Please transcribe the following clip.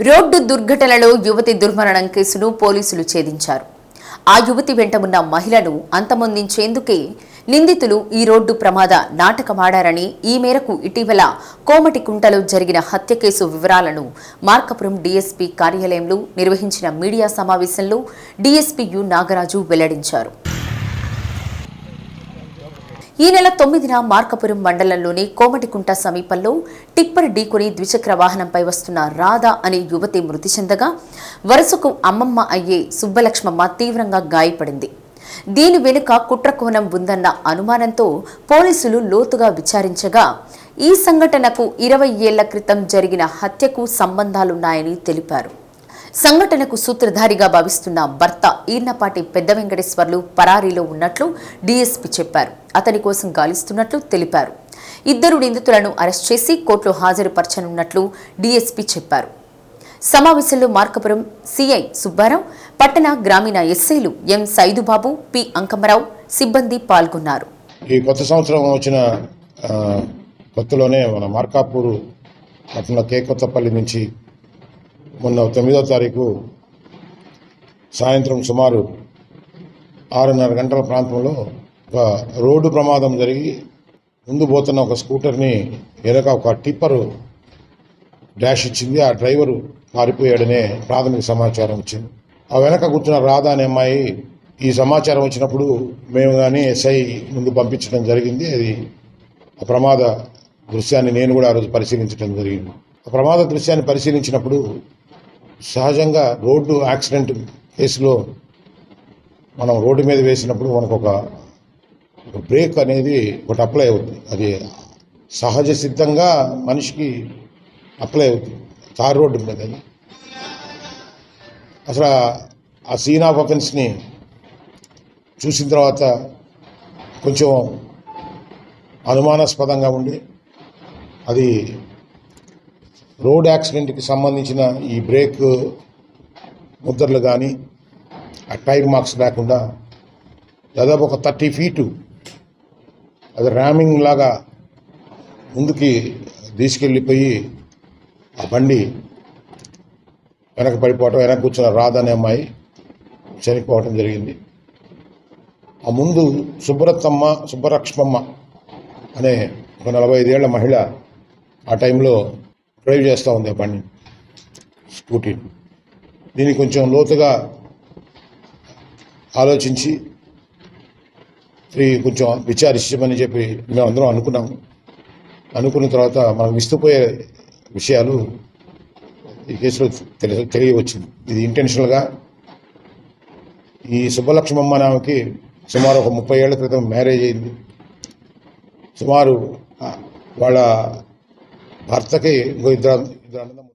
Road దుర్ఘటనలో యువతి దుర్మరణం కేసును పోలీసులు ఛేదించారు. ఆ యువతి వెంట ఉన్న మహిళను అంతమొందించేందుకే నిందితులు ఈ రోడ్డు ప్రమాద నాటకమాడారని ఈ మేరకు ఇటీవల కోమటికుంటలో జరిగిన హత్య కేసు వివరాలను మార్కపురం డీఎస్పీ కార్యాలయంలో నిర్వహించిన మీడియా సమావేశంలో డీఎస్పీ యు నాగరాజు వెల్లడించారు. ఈ నెల తొమ్మిదిన మార్కపురం మండలంలోని కోమటికుంట సమీపంలో టిప్పర్ ఢీకొని ద్విచక్ర వాహనంపై వస్తున్న రాధ అనే యువతి మృతి చెందగా వరుసకు అమ్మమ్మ అయ్యే సుబ్బలక్ష్మమ్మ తీవ్రంగా గాయపడింది. దీని వెనుక కుట్రకోణం ఉందన్న అనుమానంతో పోలీసులు లోతుగా విచారించగా ఈ సంఘటనకు ఇరవై ఏళ్ళ క్రితం జరిగిన హత్యకు సంబంధాలున్నాయని తెలిపారు. సంఘటనకు సూత్రధారిగా భావిస్తున్న భర్త ఈర్నపాటి పెద్ద వెంకటేశ్వర్లు పరారీలో ఉన్నట్లు డీఎస్పీ చెప్పారు. అతని కోసం గాలిస్తున్నట్లు తెలిపారు. ఇద్దరు నిందితులను అరెస్ట్ చేసి కోర్టులో హాజరుపరచనున్నట్లు డీఎస్పీ చెప్పారు. సమావేశంలో మార్కపురం సిఐ సుబ్బారావు పట్టణ గ్రామీణ ఎస్ఐలు ఎం సైదుబాబు పి అంకమరావు సిబ్బంది పాల్గొన్నారు. ఈ కొత్త సంవత్సరం వచ్చిన కొత్తలోనే మన మార్కాపూర్ పట్టణ కేకొత్తపల్లి నుంచి మొన్న తొమ్మిదో తారీఖు సాయంత్రం సుమారు ఆరున్నర గంటల ప్రాంతంలో ఒక రోడ్డు ప్రమాదం జరిగి ముందు పోతున్న ఒక స్కూటర్ని వెనక ఒక టిప్పరు డాష్ ఇచ్చింది. ఆ డ్రైవరు పారిపోయాడనే ప్రాథమిక సమాచారం వచ్చింది. ఆ వెనక కూర్చున్న రాధా అనే అమ్మాయి ఈ సమాచారం వచ్చినప్పుడు మేము కానీ ఎస్ఐ ముందు పంపించడం జరిగింది. అది ఆ ప్రమాద దృశ్యాన్ని నేను కూడా ఆ రోజు పరిశీలించడం జరిగింది. ఆ ప్రమాద దృశ్యాన్ని పరిశీలించినప్పుడు సహజంగా రోడ్డు యాక్సిడెంట్ కేసులో మనం రోడ్డు మీద వేసినప్పుడు మనకు ఒక బ్రేక్ అనేది ఒకటి అప్లై అవుతుంది. అది సహజ సిద్ధంగా మనిషికి అప్లై అవుతుంది. తార్ రోడ్డు మీద అది అసలు ఆ- ఆ సీన్ ఆఫ్ అఫెన్స్ని చూసిన తర్వాత కొంచెం అనుమానాస్పదంగా ఉండి అది రోడ్ యాక్సిడెంట్కి సంబంధించిన ఈ బ్రేక్ ముద్రలు కానీ ఆ టైర్ మార్క్స్ లేకుండా దాదాపు ఒక థర్టీ ఫీటు అది ర్యామింగ్ లాగా ముందుకి తీసుకెళ్ళిపోయి ఆ బండి వెనక పడిపోవటం వెనక కూర్చున్న రాధ అనే అమ్మాయి చనిపోవటం జరిగింది. ఆ ముందు సుబ్బరత్తమ్మ సుబ్బలక్ష్మమ్మ అనే ఒక నలభై ఐదేళ్ళ మహిళ ఆ టైంలో డ్రైవ్ చేస్తూ ఉంది ఆ బండి స్కూటీ. దీన్ని కొంచెం లోతుగా ఆలోచించి కొంచెం విచారించమని చెప్పి మేము అందరం అనుకున్నాము. అనుకున్న తర్వాత మనకు విస్తుపోయే విషయాలు ఈ కేసులో తెలి తెలియవచ్చింది. ఇది ఇంటెన్షనల్గా ఈ సుబ్బలక్ష్మమ్మ నామకి సుమారు ఒక ముప్పై ఏళ్ళ క్రితం మ్యారేజ్ అయింది. సుమారు వాళ్ళ భర్తకి ఇంకో ఇద్దరు ఇద్దరు అన్నదమ్ములు